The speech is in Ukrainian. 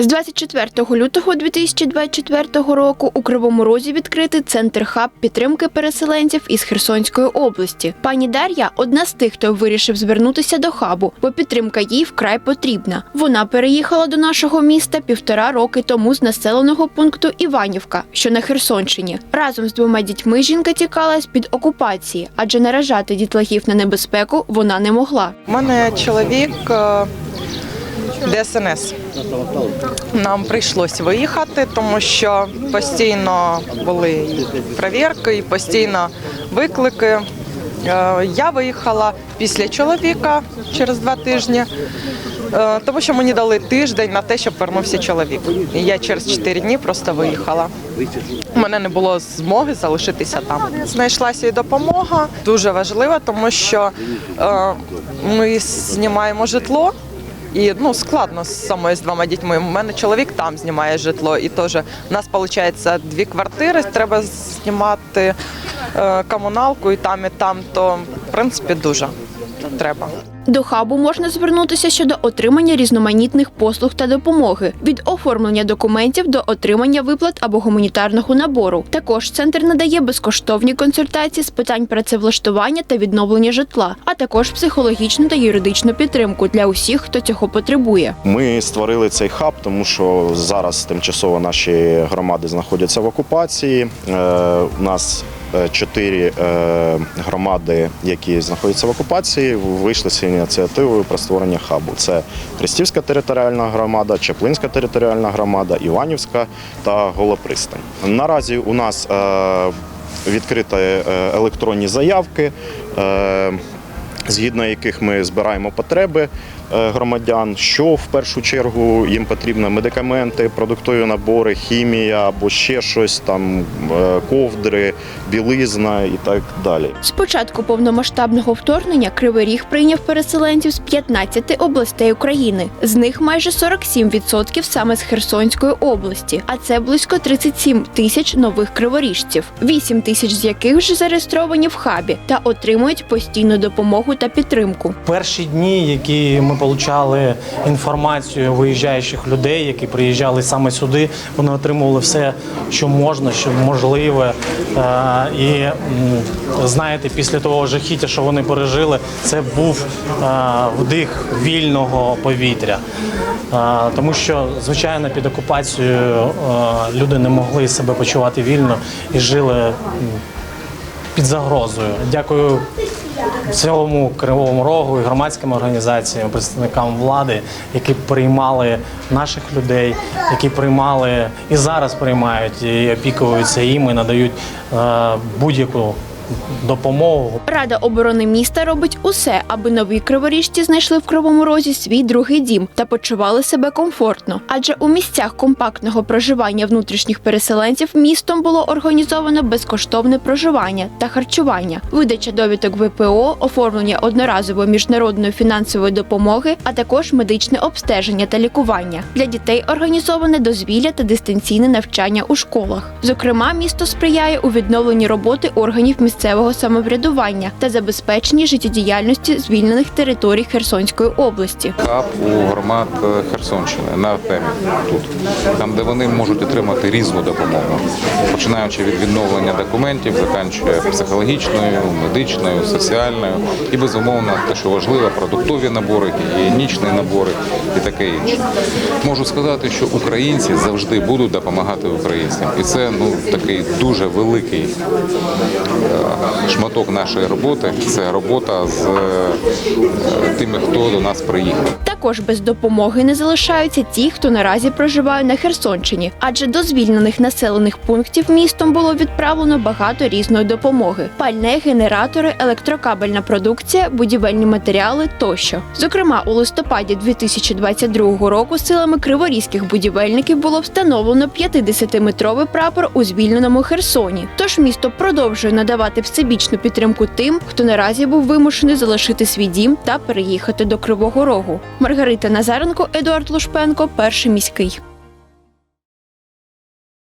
З 24 лютого 2024 року у Кривому Розі відкритий центр хаб підтримки переселенців із Херсонської області. Пані Дар'я одна з тих, хто вирішив звернутися до хабу, бо підтримка їй вкрай потрібна. Вона переїхала до нашого міста півтора роки тому з населеного пункту Іванівка, що на Херсонщині. Разом з двома дітьми жінка тікала з під окупації, адже наражати дітлахів на небезпеку вона не могла. У мене чоловік е, ДСНС. Нам прийшлось виїхати, тому що постійно були перевірки, і постійно виклики. Е, Я виїхала після чоловіка через два тижні, е, тому що мені дали тиждень на те, щоб вернувся чоловік. І я через чотири дні просто виїхала. У мене не було змоги залишитися там. Знайшлася і допомога дуже важлива, тому що е, ми знімаємо житло. І ну складно самою з двома дітьми. У мене чоловік там знімає житло, і теж у нас виходить дві квартири. Треба знімати е, комуналку і там, і там. То в принципі дуже треба. До хабу можна звернутися щодо отримання різноманітних послуг та допомоги від оформлення документів до отримання виплат або гуманітарного набору. Також центр надає безкоштовні консультації з питань працевлаштування та відновлення житла, а також психологічну та юридичну підтримку для усіх, хто цього потребує. Ми створили цей хаб, тому що зараз тимчасово наші громади знаходяться в окупації. Е, У нас чотири е, громади, які знаходяться в окупації, вийшли з ініціативою про створення хабу. Це Хрестівська територіальна громада, Чаплинська територіальна громада, Іванівська та Голопристань. Наразі у нас е, відкриті е, електронні заявки. Згідно яких ми збираємо потреби е, громадян, що в першу чергу їм потрібно медикаменти, продуктові набори, хімія або ще щось там, е, ковдри, білизна і так далі. З початку повномасштабного вторгнення Кривий Ріг прийняв переселенців з 15 областей України. З них майже 47% саме з Херсонської області, а це близько 37 тисяч нових криворіжців, 8 тисяч з яких вже зареєстровані в хабі та отримують постійну допомогу та підтримку. Перші дні, які ми отримали інформацію виїжджаючих людей, які приїжджали саме сюди, вони отримували все, що можна, що можливе. Е, І знаєте, після того жахіття, що вони пережили, це був е, вдих вільного повітря. Е, Тому що, звичайно, під окупацією люди не могли себе почувати вільно і жили під загрозою. Дякую цілому кривому рогу і громадським організаціям, представникам влади, які приймали наших людей, які приймали і зараз приймають і опікуються їм і надають е, будь-яку допомогу. Рада оборони міста робить усе, аби нові криворіжці знайшли в кривому розі свій другий дім та почували себе комфортно. Адже у місцях компактного проживання внутрішніх переселенців містом було організовано безкоштовне проживання та харчування, видача довідок ВПО, оформлення одноразової міжнародної фінансової допомоги, а також медичне обстеження та лікування. Для дітей організоване дозвілля та дистанційне навчання у школах. Зокрема, місто сприяє у відновленні роботи органів місцевого самоврядування та забезпеченні життєдіяльності звільнених територій Херсонської області. хаб у громад е, Херсонщини на темі тут, там, де вони можуть отримати різну допомогу, починаючи від відновлення документів, заканчує психологічною, медичною, соціальною і безумовно те, що важливо, продуктові набори, гігієнічні набори і таке інше. Можу сказати, що українці завжди будуть допомагати українцям, і це ну такий дуже великий е, шматок нашої роботи. Це робота з е, тими, хто до нас приїхав. Також без допомоги не залишаються ті, хто наразі проживає на Херсонщині, адже до звільнених населених пунктів містом було відправлено багато різної допомоги: пальне, генератори, електрокабельна продукція, будівельні матеріали тощо. Зокрема, у листопаді 2022 року силами криворізьких будівельників було встановлено 50-метровий прапор у звільненому Херсоні. Тож місто продовжує надавати всебічну підтримку тим, хто наразі був вимушений залишити свій дім та переїхати до Кривого Рогу. Маргарита Назаренко, Едуард Лушпенко, перший міський.